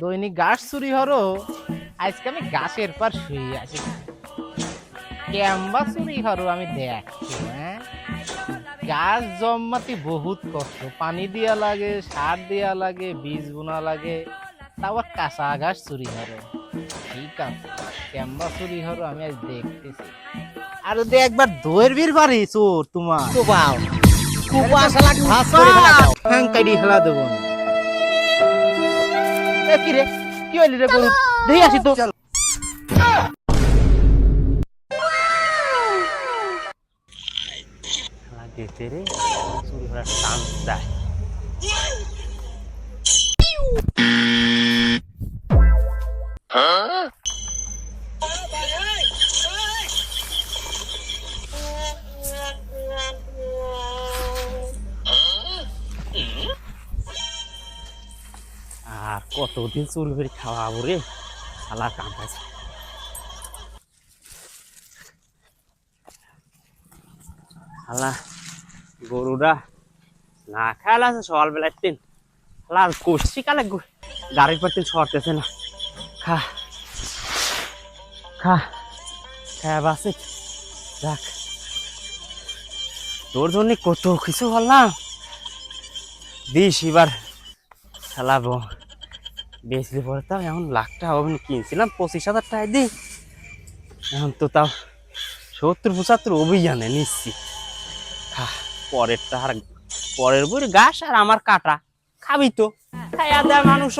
দৈনিক গাছ চুরি হরো। আজকে আমি গাছের পর শুয়ে আছি। ক্যাম্বা চুরি হরো আমি দেখছি হ্যাঁ? গাছ জন্মাতে বহুত কষ্ট। পানি দিয়া লাগে সার দিয়া লাগে বীজ বোনা লাগে। তারপর কাঁচা গাছ চুরি হরো। ঠিক আছে ক্যাম্বা চুরি হরো আমি আজ দেখতেছি। আর যদি একবার দইয়ের বীর পারি চোর তোমার। কুপাও কুপা শালা ঘাস করে ফেলা দাও। হ্যাং দেবো। এ কি রে কি হইলি রে গরু দেখি আসি তো। শালা রে চুরি করার চান্স দেয়। আর কতদিন চুল করে খাওয়াবো রে? শালা কাম পাইছে শালা, গরুরা না খেলা আছে সকালবেলার দিন। শালা, আর করছি কালে গাড়ির পর দিন সরতেছে না। খা। খা। খায় বাসে দেখ তোর জন্য কত কিছু বললাম দিস এবার। শালা ব- বেচলে পরে তাও এখন লাখ টাকা হবে কিনছিলাম, পঁচিশ হাজার টাকা দিই এখন তো তাও সত্তর পঁচাত্তর অভিযানে নিচ্ছি। খা পরেরটা আর, পরের বই গাছ আর আমার কাটা। খাবি তো। মানুষ।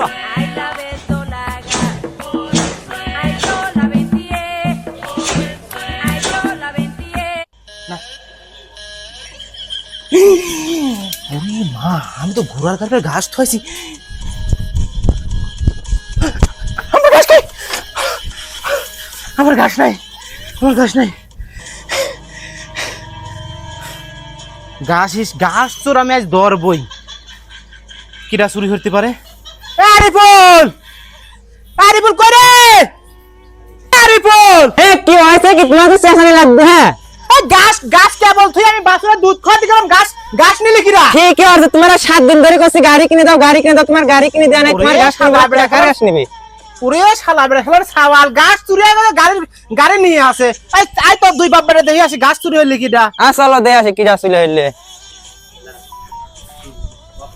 মা, আমি তো ঘোড়ার গাড়ির ঘাস থয়েছি আমার ঘাস নাই আমার ঘাস নাই। ঘাস ইস ঘাস চোর আমি আজ ধরবই। কিরা চুরি করতে পারে? আরে বল আরে বল করে আরে বল কি হয়েছে কি? তোমার তো চেঁচানি লাগবে হ্যাঁ? গাছ গাছ কেবল তুই আমি বাসুরা দুধ খাওয়াতে গেলাম গাছ গাছ নিলে কিরা? ঠিক আছে তোমার সাত দিন ধরে করছি গাড়ি কিনে দাও গাড়ি কিনে দাও তোমার গাড়ি কিনে দেওয়া নাই তোমার গাছ নিবে গাছ নিবে। পুরে শালা বেড়া শালার সাওয়াল গাছ চুরি হয়ে গেলে গাড়ি গাড়ি নিয়ে আসে। এই আই তো দুই বাপ দেখি আসি গাছ চুরি হইলে কিটা আসলো দে আসে কি যাচ্ছিল হইলে।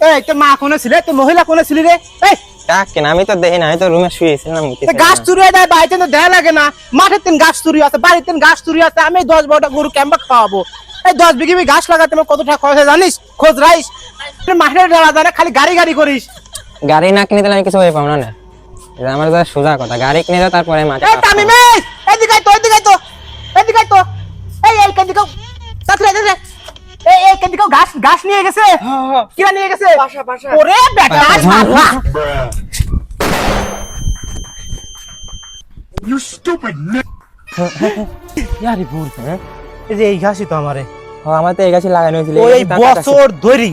এই তোর মা কোনে ছিলে? তোর মহিলা কোনে ছিলি রে? এই কাক আমি তো দেখি না আমি তো রুমে শুয়েছিলাম গাছ চুরি হয়ে যায় বাড়িতে তো দেয়া লাগে না। মাঠের তিন গাছ চুরি আছে বাড়িতে তিন গাছ চুরি আছে আমি দশ বারোটা গরু ক্যাম্বা খাওয়াবো? এই দশ বিঘি গাছ লাগাতে আমার কত টাকা খরচ হয় জানিস? খোঁজ রাইস মাঠের খালি গাড়ি গাড়ি করিস। গাড়ি না কিনে দিলে আমি কিছু হয়ে পাবো না? আমার সোজা কথা। গাড়ি কিনে দাও তারপরে মাঠে এই তামিম এই! এদিকে তো এদিকে তো এদিকে তো। এই এই এদিকে এই এই গাছ নিয়ে গেছে। কিরা নিয়ে গেছে। ওরে বেটা শালা ইয়ারি ভুল এই যে এই ঘাসই তো আমারে। হ্যাঁ আমার তো এই গাছে লাগানো হয়েছিল ওই বছর ধরি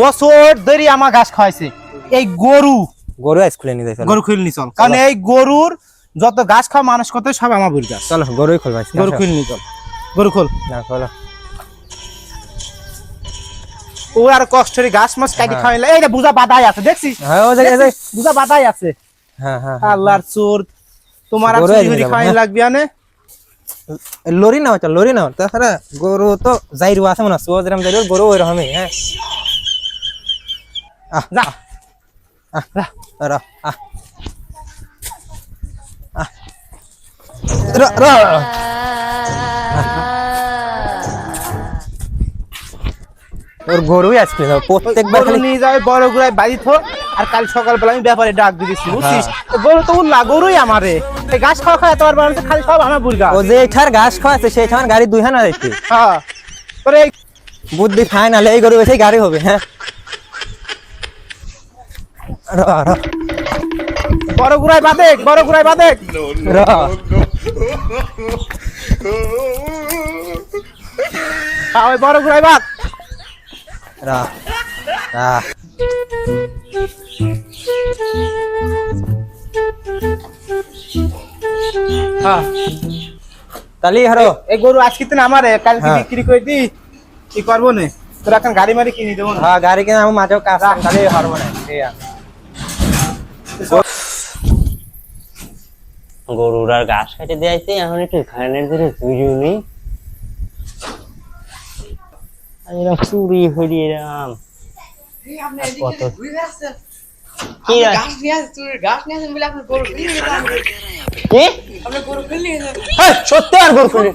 বছর ধরি আমার ঘাস খাওয়াইছে। এই গরু গরু স্কুলে নিয়ে যাই গরু খুলনি চল। কারণ এই গরুর যত গাছ খাওয়া মানুষ কত সব আমার বুড়ি গাছ। চলো গরুই খোলবাই গরু খুলনি চল। গরু খোল। না খোলো ও আর কষ্টের মাছ কাটি হ্যাঁ। খাওয়াইলে বুঝা বাদাই আছে দেখছিস? হ্যাঁ ওই জায়গায় বুঝা বাদাই আছে। হ্যাঁ হ্যাঁ হ্যাঁ। আল্লাহর চোর। তোমার আর চুরি খাওয়াই হ্যাঁ। লাগবে আনে। লরি নাও চল লরি নাও তাছাড়া গরু তো যাইরু আছে মনে সুয়াজ রাম যাইরু গরু ওইরকমই হ্যাঁ। আহ যা। আহ রা রা আহ। আহ। রা রা ওর গরুই আজকে প্রত্যেকবার খালি নিয়ে যাবে বড় গুড়ায় বাড়ি থো আর কাল সকালবেলা আমি ব্যাপারে ডাক দিয়েছি বুঝছিস? তো গরু তো উল্লা গরুই আমারে। গাছ খাওয়া খাওয়া তোমার বাড়িতে খালি সব আমার বুড়ি গাছ ও যে এখার ঘাস খাওয়াছে সেই গাড়ি দুই হানা দেখতে হ্যাঁ বুদ্ধি খায় নালে এই গরু বেশি গাড়ি হবে হ্যাঁ? বড় গুড়ায় বাদে বড় গুড়ায় বাদে রা ওই বড় গুড়ায় বাদ রা হ্যাঁ। তালি হারো। এই গরু আজকে তো আমারে কালকে হ্যাঁ। বিক্রি করে দি কি করব না? তোর এখন গাড়ি মারি কিনে দেবো না। হ্যাঁ গাড়ি কিনে আমি মাঝেও কাজ তালি হারবো না। গরুর আর ঘাস কেটে দিয়েছি এখন একটু খানের ধরে দুজনই এরকম চুরি হরি এরকম আর সত্যি আর গরু খুলি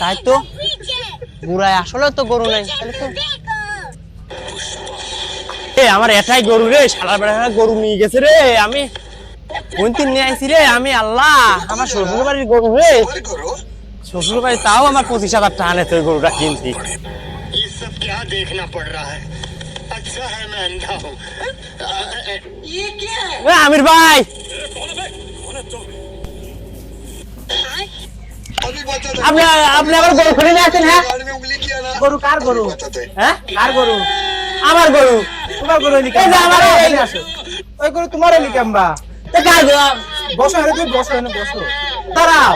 তাই তো। বুড়ায় আসলে তো গরু নাই তাহলে তো এ আমার এটাই গরু রে সারা বেড়া গরু নিয়ে গেছে রে আমি কোন দিন নিয়ে আইছি রে আমি আল্লাহ আমার শ্বশুর বাড়ির গরু রে শ্বশুর বাড়ি তাও আমার পঁচিশ হাজার টাকা নেই তোর গরুটা কিনছি ये सब क्या देखना पड़ रहा है अच्छा है मैं अंधा हूँ এ, আমির ভাই अभी बता दो আপনি আপনি আবার গরু নিয়ে হ্যাঁ? গরু কার গরু? হ্যাঁ? কার গরু? আমার গরু। তোমার গরু নিকে আমার ওই গরু তোমার নিকে বসো তুমি বসো বসো। দাঁড়াও।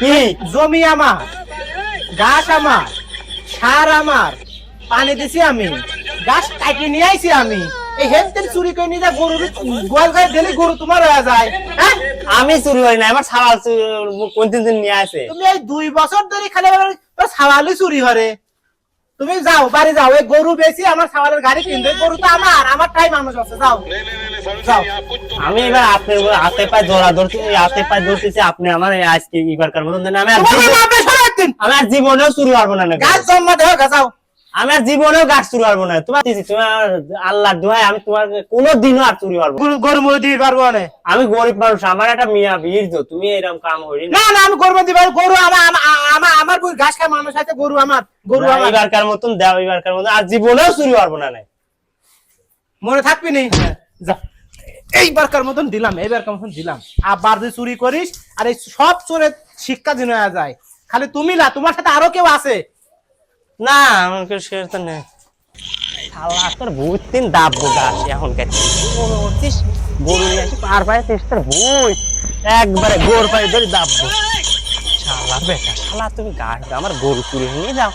কি? জমি আমার গাছ আমার সার আমার পানি দিছি আমি গাছ কাটি নিয়ে আইছি আমি। এই হেন চুরি করে নিয়ে যা গরু গোয়াল গায়ে দিলে গরু তোমার হয়ে যায়। হ্যাঁ? আমি চুরি হয় না আমার সাবাল কোনদিন দিন নিয়ে আসে তুমি এই দুই বছর ধরে খালি তোর চুরি করে তুমি যাও বাড়ি যাও এই গরু বেশি আমার সাবালের গাড়ি কিনতে গরু তো আমার আমার টাই মানুষ আছে যাও। আমি এবার আপনি হাতে পায়ে জোড়া ধরছি হাতে পায়ে ধরতেছি আপনি আমার আজকে ইবার কার মতন আমি আর জীবনেও চুরি পারব না গাছ জন্ম দেওয়া যাও। আমি আর জীবনেও গাছ চুরি পারব না। তোমার তোমার আল্লাহ দোহাই আমি তোমার কোনো দিনও আর চুরি পারব না। গরু গরু দিতে পারব না। আমি গরিব মানুষ আমার একটা মিয়া বীর তো তুমি এরকম কাম করি না। না আমি দিতে পারব গরু আমার আমার আমার আমার ঘাস খায় মানুষ আছে গরু আমার গরু আমার। এবারকার মতন দেও এবারকার মতন। আর জীবনেও চুরি পারব না নাই মনে থাকবি নি? যা। এইবারকার মতন দিলাম এইবারকার মতন দিলাম। আবার যদি চুরি করিস আর এই সব চোরের শিক্ষা দিন হয়ে যায়। খালি তুমি না তোমার সাথে আরও কেউ আছে। না আমাকে সে তো নেই। শালা তোর ভূত দিন দাববো গাছ এখন কাছে। গরু নিয়ে আসি পার পায়ে তোর ভূত একবারে গোর পায়ে ধরে দাববো শালা বেটা শালা তুমি গাছ আমার গরু তুলে নিয়ে যাও।